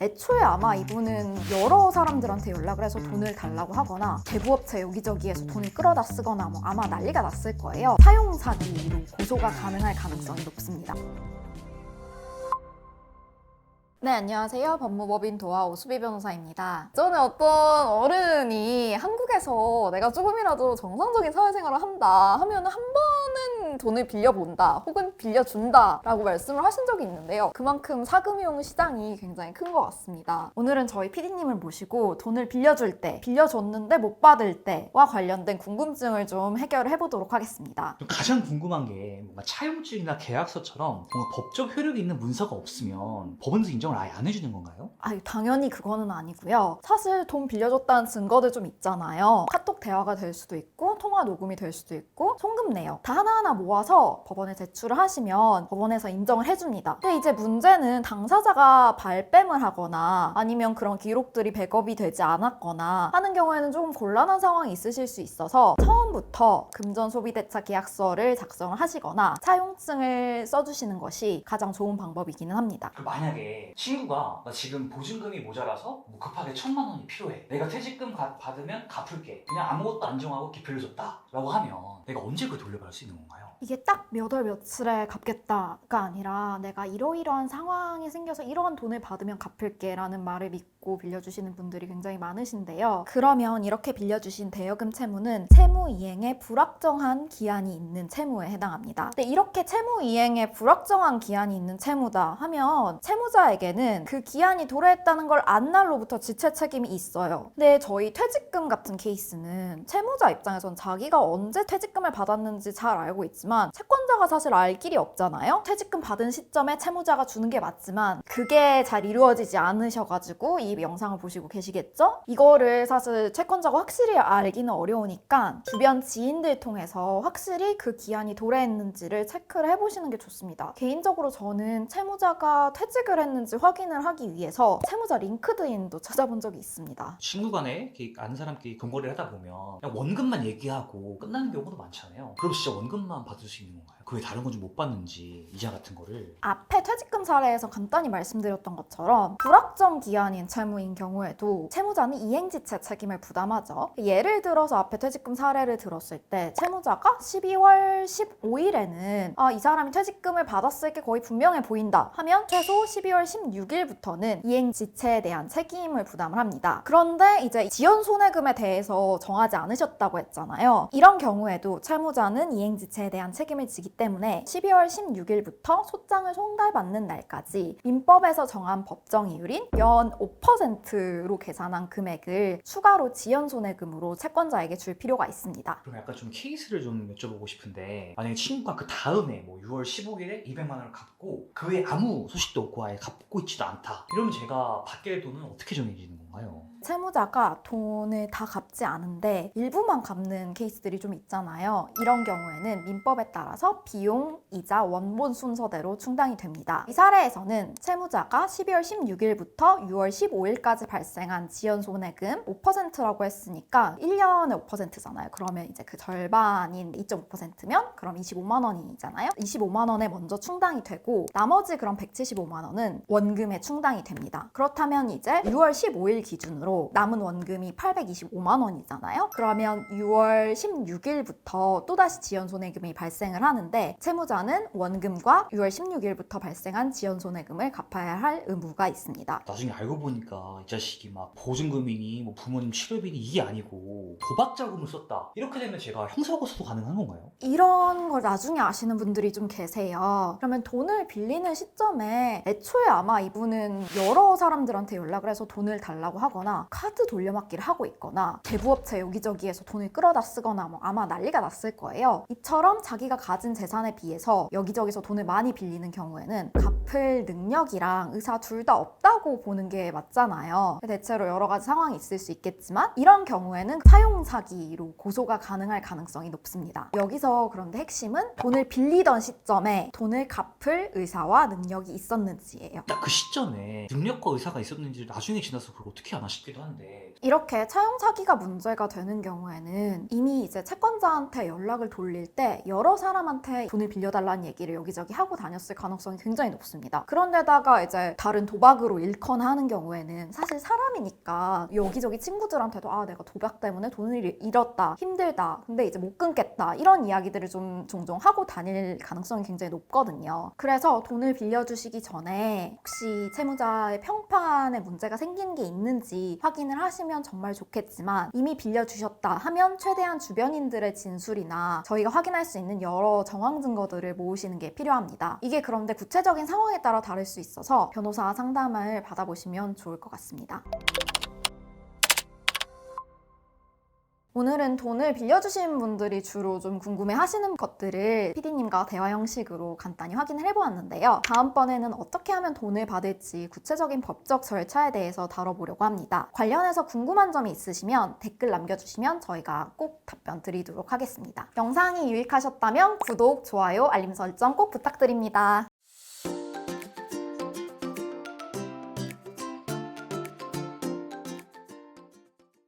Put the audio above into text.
애초에 아마 이분은 여러 사람들한테 연락을 해서 돈을 달라고 하거나 대부업체 여기저기에서 돈을 끌어다 쓰거나 뭐 아마 난리가 났을 거예요. 사용 사기로 고소가 가능할 가능성이 높습니다. 네, 안녕하세요. 법무법인 도화 오수비 변호사입니다. 저는 어떤 어른이 한국에서 내가 조금이라도 정상적인 사회생활을 한다 하면 한번 은 돈을 빌려본다 혹은 빌려준다 라고 말씀을 하신 적이 있는데요. 그만큼 사금융 시장이 굉장히 큰 것 같습니다. 오늘은 저희 PD님을 모시고 돈을 빌려줄 때, 빌려줬는데 못 받을 때와 관련된 궁금증을 좀 해결을 해보도록 하겠습니다. 좀 가장 궁금한 게 뭔가 차용증이나 계약서처럼 뭔가 법적 효력이 있는 문서가 없으면 법원에서 인정을 아예 안 해주는 건가요? 아유, 당연히 그거는 아니고요. 사실 돈 빌려줬다는 증거들 좀 있잖아요. 카톡 대화가 될 수도 있고, 통화 녹음이 될 수도 있고, 송금 내역 다 하나하나 모아서 법원에 제출을 하시면 법원에서 인정을 해줍니다. 근데 이제 문제는 당사자가 발뺌을 하거나 아니면 그런 기록들이 백업이 되지 않았거나 하는 경우에는 조금 곤란한 상황이 있으실 수 있어서 처음부터 금전 소비 대차 계약서를 작성을 하시거나 차용증을 써주시는 것이 가장 좋은 방법이기는 합니다. 그 만약에 친구가 나 지금 보증금이 모자라서 뭐 급하게 천만 원이 필요해 내가 퇴직금 가- 받으면 갚을게 그냥 아무것도 안 정하고 이렇게 빌려줬다 라고 하면 내가 언제 그걸 돌려받을 수 있는 건가요? 이게 딱 몇 월 며칠에 갚겠다가 아니라 내가 이러이러한 상황이 생겨서 이러한 돈을 받으면 갚을게 라는 말을 믿고 빌려주시는 분들이 굉장히 많으신데요. 그러면 이렇게 빌려주신 대여금 채무는 채무 이행에 불확정한 기한이 있는 채무에 해당합니다. 근데 이렇게 채무 이행에 불확정한 기한이 있는 채무다 하면 채무자에게는 그 기한이 도래했다는 걸 안 날로부터 지체 책임이 있어요. 근데 저희 퇴직금 같은 케이스는 채무자 입장에선 자기가 언제 퇴직금을 받았는지 잘 알고 있지만 채권자가 사실 알 길이 없잖아요. 퇴직금 받은 시점에 채무자가 주는 게 맞지만 그게 잘 이루어지지 않으셔가지고 이 영상을 보시고 계시겠죠? 이거를 사실 채권자가 확실히 알기는 어려우니까 주변 지인들 통해서 확실히 그 기한이 도래했는지를 체크를 해보시는 게 좋습니다. 개인적으로 저는 채무자가 퇴직을 했는지 확인을 하기 위해서 채무자 링크드인도 찾아본 적이 있습니다. 친구 간에 아는 사람끼리 돈거래를 하다 보면 그냥 원금만 얘기하고 끝나는 경우도 많잖아요 그럼 진짜 원금만 받을 수 있는 건가요? 그 외에 다른 건 좀 못 받는지 이자 같은 거를 앞에 퇴직금 사례에서 간단히 말씀드렸던 것처럼 불확정 기한인 채무인 경우에도 채무자는 이행지체 책임을 부담하죠. 예를 들어서 앞에 퇴직금 사례를 들었을 때 채무자가 12월 15일에는 아, 이 사람이 퇴직금을 받았을 게 거의 분명해 보인다 하면 최소 12월 16일부터는 이행지체에 대한 책임을 부담을 합니다. 그런데 이제 지연 손해금에 대해서 정하지 않으셨다고 했잖아요. 이런 경우에도 채무자는 이행지체에 대한 책임을 지기 때문에 12월 16일부터 소장을 송달받는 날까지 민법에서 정한 법정 이율인 연 5%로 계산한 금액을 추가로 지연 손해금으로 채권자에게 줄 필요가 있습니다. 그럼 약간 좀 케이스를 좀 여쭤보고 싶은데 만약에 친구가 그 다음에 뭐 6월 15일에 200만 원을 갚고 그 외에 아무 소식도 없고 아예 갚고 있지도 않다 이러면 제가 받게 될 돈은 어떻게 정해지는 건가요? 채무자가 돈을 다 갚지 않은데 일부만 갚는 케이스들이 좀 있잖아요. 이런 경우에는 민법 에 따라서 비용, 이자, 원본 순서대로 충당이 됩니다. 이 사례에서는 채무자가 12월 16일부터 6월 15일까지 발생한 지연 손해금 5%라고 했으니까 1년에 5%잖아요. 그러면 이제 그 절반인 2.5%면 그럼 25만 원이잖아요. 25만 원에 먼저 충당이 되고 나머지 그럼 175만 원은 원금에 충당이 됩니다. 그렇다면 이제 6월 15일 기준으로 남은 원금이 825만 원이잖아요. 그러면 6월 16일부터 또다시 지연 손해금이 발생 을 하는데 채무자는 원금과 6월 16일부터 발생한 지연 손해금을 갚아야 할 의무가 있습니다. 나중에 알고 보니까 이 자식이 막 보증금이니 뭐 부모님 치료비니 이게 아니고 도박 자금을 썼다 이렇게 되면 제가 형사고소도 가능한 건가요? 이런 걸 나중에 아시는 분들이 좀 계세요. 그러면 돈을 빌리는 시점에 애초에 아마 이분은 여러 사람들한테 연락을 해서 돈을 달라고 하거나 카드 돌려막기를 하고 있거나 대부업체 여기저기에서 돈을 끌어다 쓰거나 뭐 아마 난리가 났을 거예요. 이처럼 자기 가 가진 재산에 비해서 여기저기서 돈을 많이 빌리는 경우에는 갚을 능력이랑 의사 둘 다 없다고 보는 게 맞잖아요. 대체로 여러 가지 상황이 있을 수 있겠지만 이런 경우에는 사용 사기로 고소가 가능할 가능성이 높습니다. 여기서 그런데 핵심은 돈을 빌리던 시점에 돈을 갚을 의사와 능력이 있었는지예요. 딱 그 시점에 능력과 의사가 있었는지 나중에 지나서 그걸 어떻게 아나 싶기도 한데 이렇게 차용 사기가 문제가 되는 경우에는 이미 이제 채권자한테 연락을 돌릴 때 여러 사람한테 돈을 빌려달라는 얘기를 여기저기 하고 다녔을 가능성이 굉장히 높습니다. 그런데다가 이제 다른 도박으로 잃거나 하는 경우에는 사실 사람이니까 여기저기 친구들한테도 아 내가 도박 때문에 돈을 잃- 잃었다 힘들다 근데 이제 못 끊겠다 이런 이야기들을 좀 종종 하고 다닐 가능성이 굉장히 높거든요. 그래서 돈을 빌려주시기 전에 혹시 채무자의 평판에 문제가 생긴 게 있는지 확인을 하시면 정말 좋겠지만 이미 빌려주셨다 하면 최대한 주변인들의 진술이나 저희가 확인할 수 있는 여러 정황 증거들을 모으시는 게 필요합니다. 이게 그런데 구체적인 상황에 따라 다를 수 있어서 변호사 상담을 받아보시면 좋을 것 같습니다. 오늘은 돈을 빌려주신 분들이 주로 좀 궁금해 하시는 것들을 PD님과 대화 형식으로 간단히 확인을 해보았는데요. 다음번에는 어떻게 하면 돈을 받을지 구체적인 법적 절차에 대해서 다뤄보려고 합니다. 관련해서 궁금한 점이 있으시면 댓글 남겨주시면 저희가 꼭 답변 드리도록 하겠습니다. 영상이 유익하셨다면 구독, 좋아요, 알림 설정 꼭 부탁드립니다.